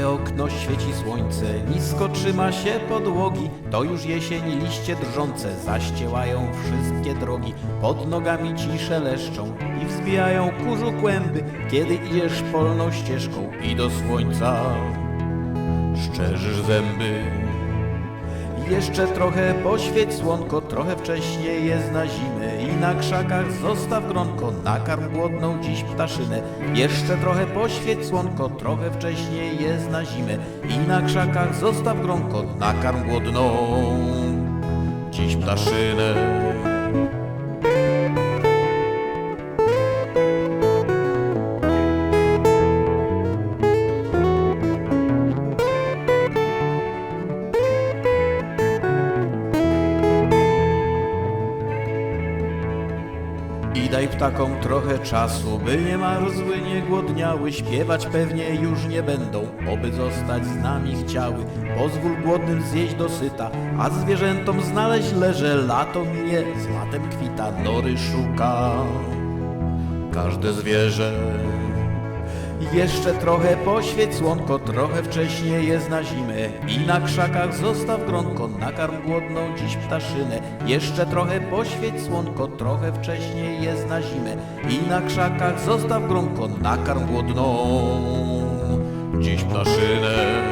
chłodno świeci słońce, nisko trzyma się podłogi, to już jesień liście drżące zaściełają wszystkie drogi, pod nogami ci szeleszczą i wzbijają kurzu kłęby, kiedy idziesz polną ścieżką i do słońca szczerzysz zęby. Jeszcze trochę poświeć słonko, trochę wcześniej jest na zimę i na krzakach zostaw gronko, nakarm głodną dziś ptaszynę. Jeszcze trochę poświeć słonko, trochę wcześniej jest na zimę i na krzakach zostaw gronko, nakarm głodną dziś ptaszynę. I daj ptakom trochę czasu, by nie marzły, nie głodniały, śpiewać pewnie już nie będą, oby zostać z nami chciały. Pozwól głodnym zjeść dosyta, a zwierzętom znaleźć leże, lato minie, z latem kwita, nory szuka. Każde zwierzę jeszcze trochę poświeć słonko, trochę wcześniej jest na zimę I na krzakach zostaw gronko, nakarm głodną dziś ptaszynę. Jeszcze trochę poświeć słonko, trochę wcześniej jest na zimę. I na krzakach zostaw gronko, nakarm głodną dziś ptaszynę